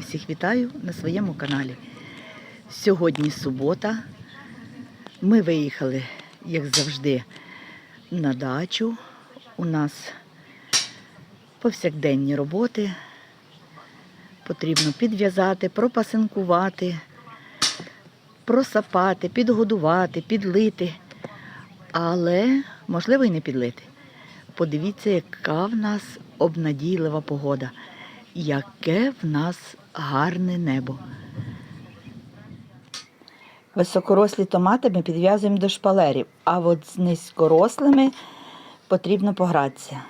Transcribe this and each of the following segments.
Я всіх вітаю на своєму каналі. Сьогодні субота. Ми виїхали, як завжди, на дачу. У нас повсякденні роботи. Потрібно підв'язати, пропасинкувати, просапати, підгодувати, підлити. Але можливо і не підлити. Подивіться, яка в нас обнадійлива погода, яке в нас гарне небо. Високорослі томати ми підв'язуємо до шпалерів, а от з низькорослими потрібно погратися.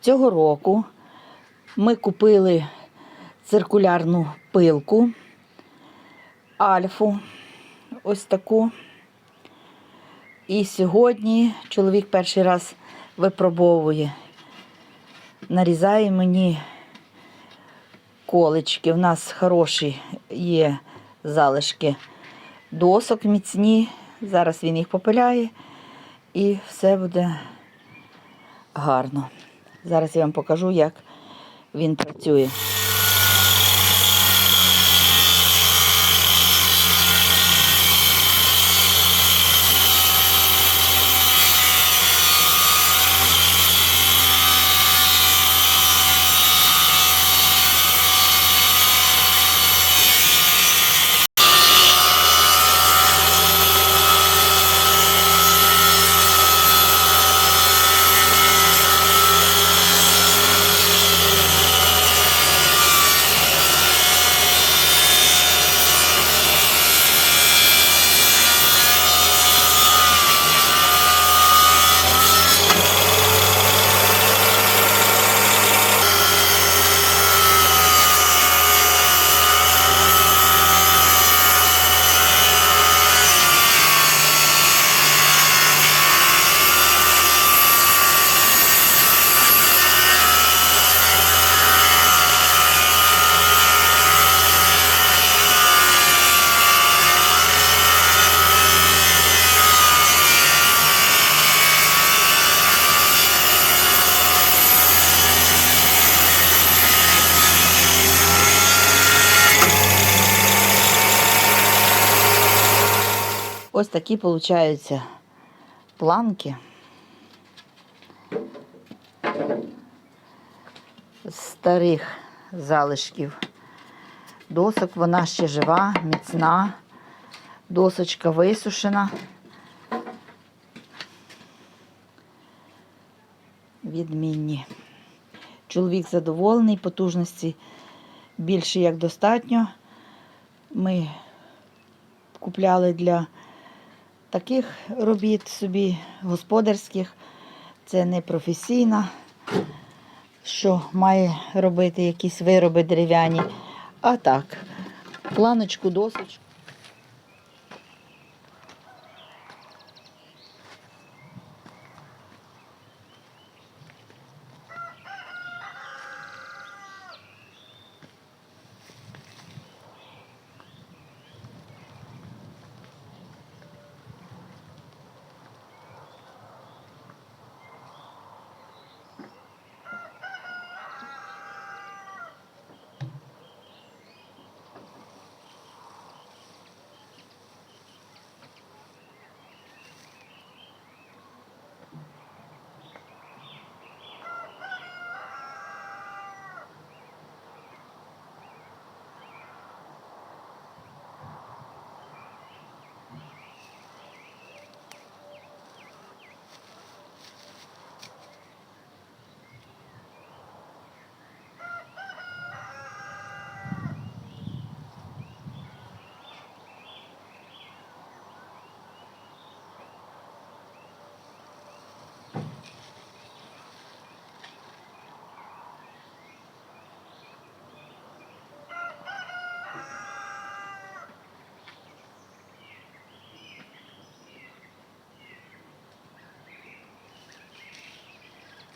Цього року ми купили циркулярну пилку, альфу, ось таку. І сьогодні чоловік перший раз випробовує. Нарізає мені колечки. У нас хороші є залишки досок міцні. Зараз він їх попиляє і все буде гарно. Зараз я вам покажу, як він працює. Ось такі получаються планки. З старих залишків досок. Вона ще жива, міцна, досочка висушена. Відмінні. Чоловік задоволений, потужності більше як достатньо. Ми купляли для таких робіт собі господарських. Це не професійна, що має робити якісь вироби дерев'яні. А так, планочку, досочку.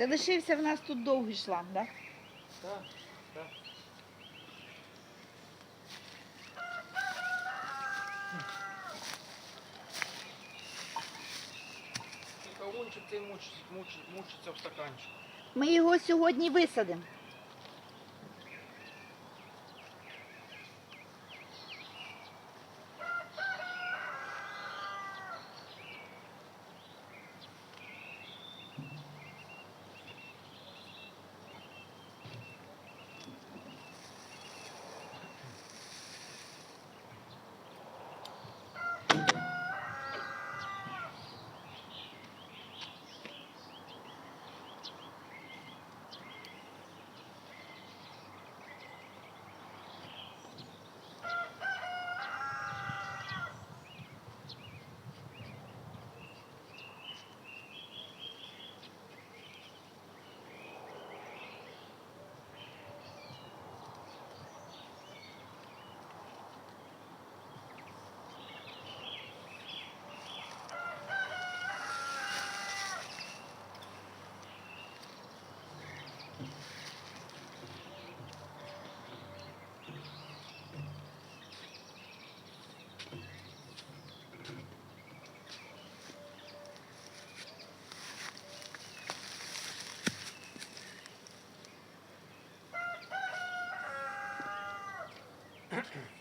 Це лишився в нас тут довгий шланг, так? Так, так. Тільки кавунчик муч, мучиться в стаканчику. Ми його сьогодні висадимо.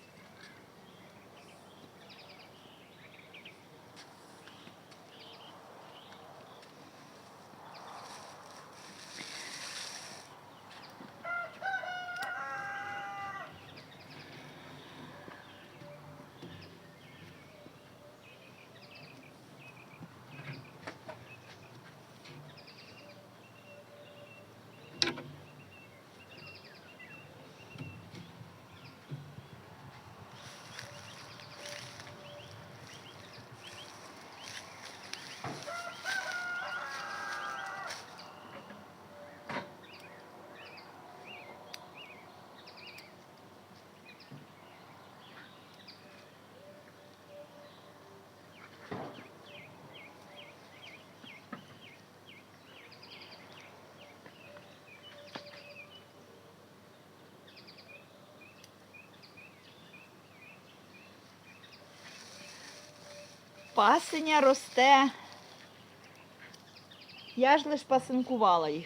Пасеня росте. Я ж лиш пасинкувала їх.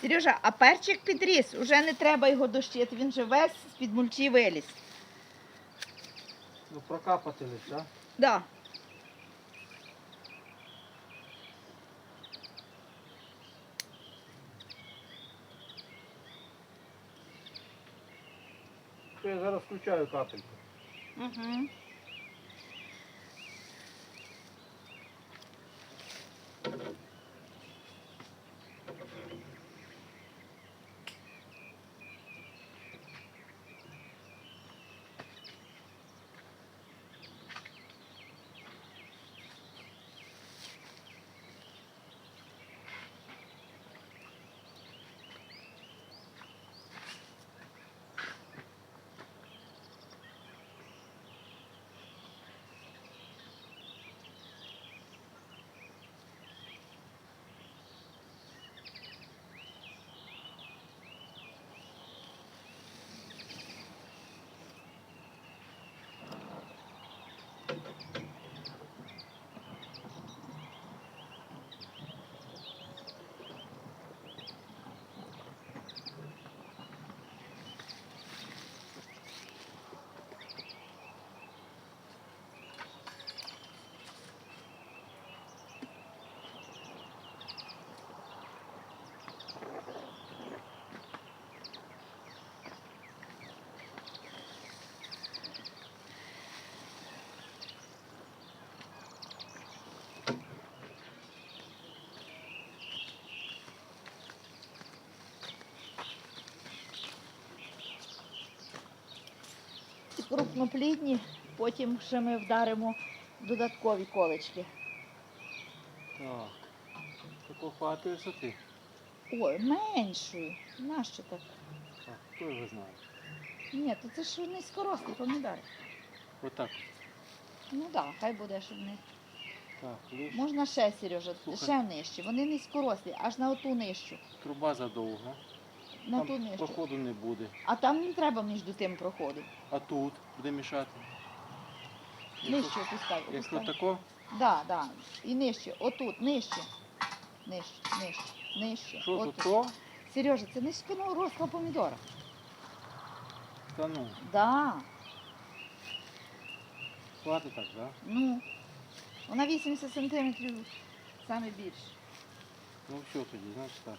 Сережа, а перчик підріс, уже не треба його дощити, він же весь з-під мульчі виліз. Прокапати лиш, так? Да. Да? Я зараз включаю капельку. Угу. Ці потім ще ми вдаримо додаткові колечки. Так. Тако хватить висоти. Ой, меншою. Нащо так? Так, хто його знає. Ні, то це ж низькорослі помідори. Отак. Ну так, хай буде, щоб не. Так, лиш. Можна ще, Сережа, Слухай. ще нижче. Вони низькорослі, аж на оту нижчу. Труба задовга. На ту Там нижчу. проходу не буде. А там не треба між тим проходу. А тут буде мішати. Нижче опускай. Якщо опускай. тако, Да, да. І нижче. Отут, нижче. Нижче, нижче, нижче. що Отут. тут то, Сережа, це не спину низькоросла помідора. та ну, Да. хватить так, так? Ну. Вона 80 сантиметрів саме більше. Ну все тоді, значить так.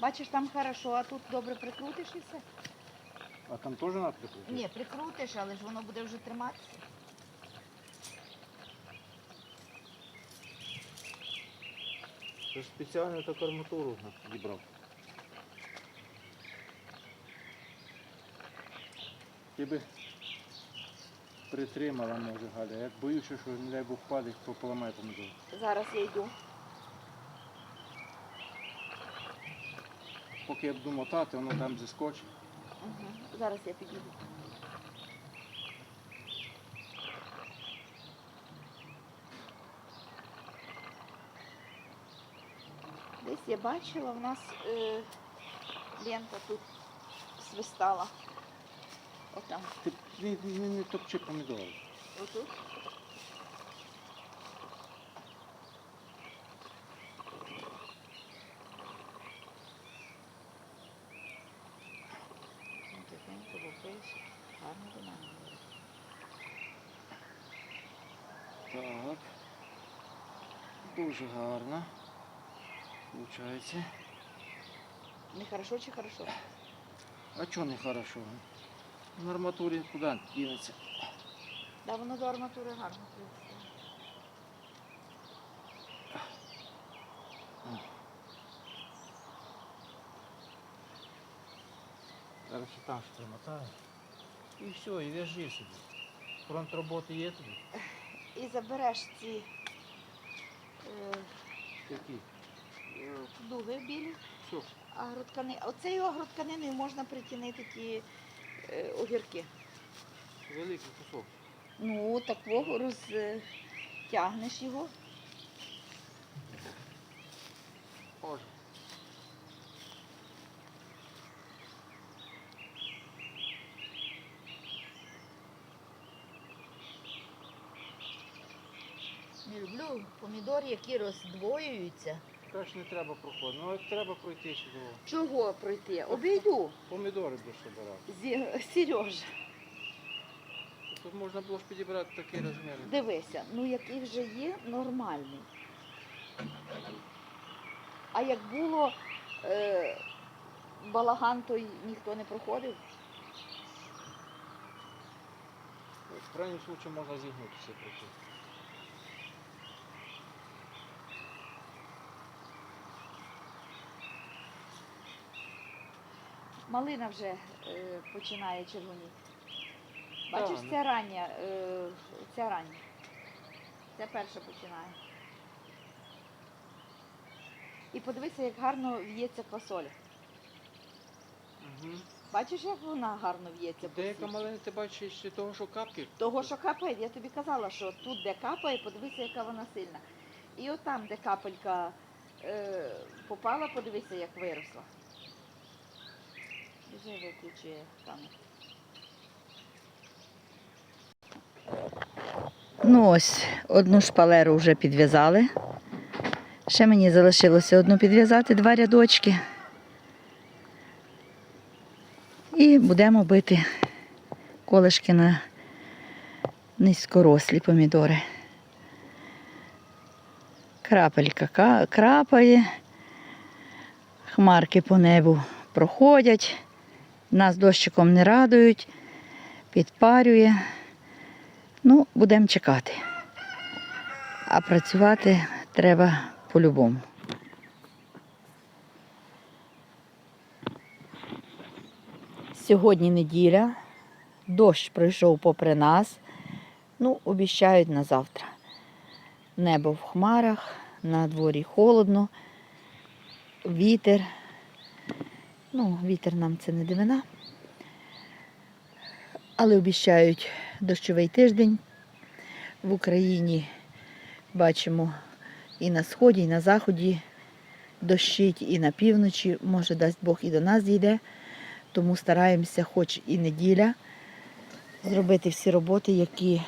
Бачиш, там хорошо, а тут добре прикрутиш і все. А там теж треба прикрутити? Ні, прикрутиш, але ж воно буде вже триматися. Це ж спеціально таку арматуру зібрав. Ти би притримала, може, Галя. Я боюся, що не дай Бог впаде, то поламає помідор. Зараз я йду. Поки я буду мотати, воно там зіскочить. Угу. Зараз я підійду. Десь я бачила, в нас е, лента тут свистала. Отам. Ти не, не, не топчи помідори. Отут. Тихенько, бо пише. Гарно до мене. Так. Дуже гарно. Получається. Не хорошо чи хорошо? А чого не хорошо? В арматурі куди дінеться? Да, воно до арматури гарно. Зараз ще там ще примотаю. І все, і в'яжи собі. Фронт роботи є тобі? І забереш ці Які? е, дуги білі, Все. агроткани. Оцею агротканиною можна притінити ті е, огірки. Великий кусок. Ну, такого розтягнеш його. Може. Люблю помідори, які роздвоюються. Каш не треба проходити. Ну треба пройти сюди. Чого пройти? Обійду. Помідори будеш обирати. Зі... Сережа, Тут можна було ж підібрати такі розміри. дивися, ну який вже є нормальний. А як було е, балаган, то й ніхто не проходив. В крайньому случаю можна зігнутися пройти. Малина вже е, починає червоніти. Бачиш, Так, ну. ця рання, е, ця рання. Ця перша починає. І подивися, як гарно в'ється квасоля. Угу. Бачиш, як вона гарно в'ється? по Деяка всій? малина, ти бачиш ще того, що капки. Того, що капає, я тобі казала, що тут, де капає, подивися, яка вона сильна. І отам, де капелька е, попала, подивися, як виросла. Вже виключує там. Ну ось, одну шпалеру вже підв'язали. Ще мені залишилося одну підв'язати, два рядочки. І будемо бити колишки на низькорослі помідори. Крапелька крапає, хмарки по небу проходять, нас дощиком не радують, підпарює. Ну, будемо чекати. А працювати треба по-любому. Сьогодні неділя, дощ пройшов попри нас. Ну, обіщають на завтра. Небо в хмарах, на дворі холодно, вітер. Ну, вітер нам це не дивина. Але обіщають дощовий тиждень. В Україні бачимо і на сході, і на заході дощить, і на півночі. Може, дасть Бог і до нас дійде. Тому стараємося, хоч і неділя, зробити всі роботи, які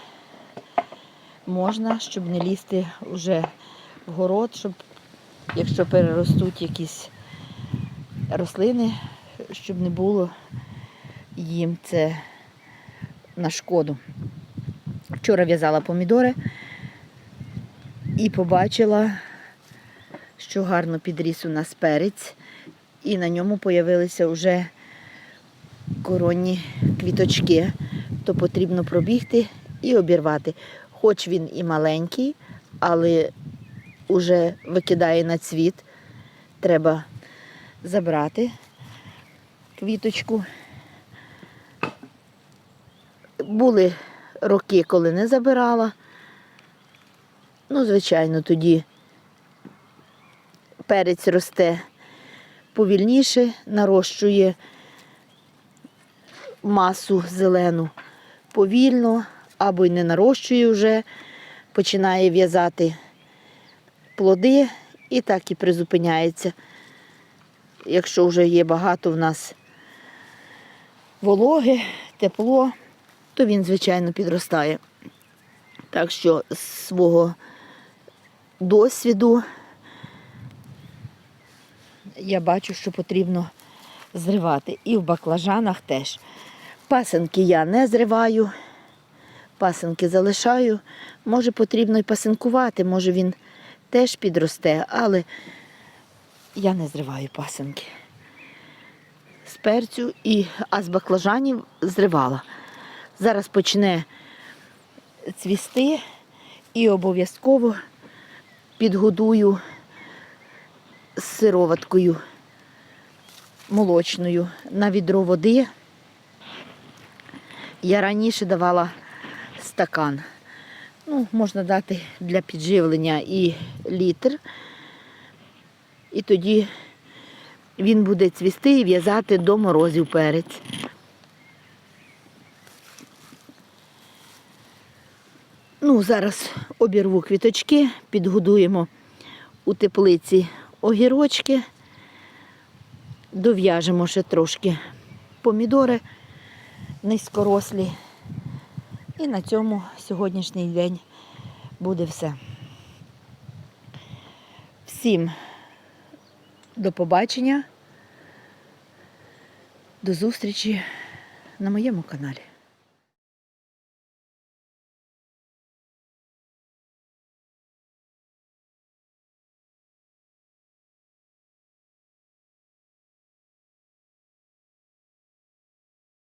можна, щоб не лізти вже в город, щоб якщо переростуть якісь рослини, щоб не було їм це на шкоду. Вчора в'язала помідори і побачила, що гарно підріс у нас перець, і на ньому появилися вже коронні квіточки, то потрібно пробігти і обірвати. Хоч він і маленький, але вже викидає на цвіт. Треба забрати квіточку. Були роки, коли не забирала. Ну, звичайно, тоді перець росте повільніше, нарощує масу зелену повільно або й не нарощує вже, починає в'язати плоди і так і призупиняється. Якщо вже є багато в нас вологи, тепло, то він, звичайно, підростає. Так що з свого досвіду я бачу, що потрібно зривати. І в баклажанах теж. Пасенки я не зриваю, пасенки залишаю. Може, потрібно і пасинкувати, може він теж підросте, але я не зриваю пасенки. З перцю, і, а з баклажанів зривала. Зараз почне цвісти і обов'язково підгодую з сироваткою молочною на відро води. Я раніше давала стакан. Ну, можна дати для підживлення і літр. І тоді він буде цвісти і в'язати до морозів перець. Ну, зараз обірву квіточки, підгодуємо у теплиці огірочки, дов'яжемо ще трошки помідори низькорослі. І на цьому сьогоднішній день буде все. Всім до побачення, до зустрічі на моєму каналі.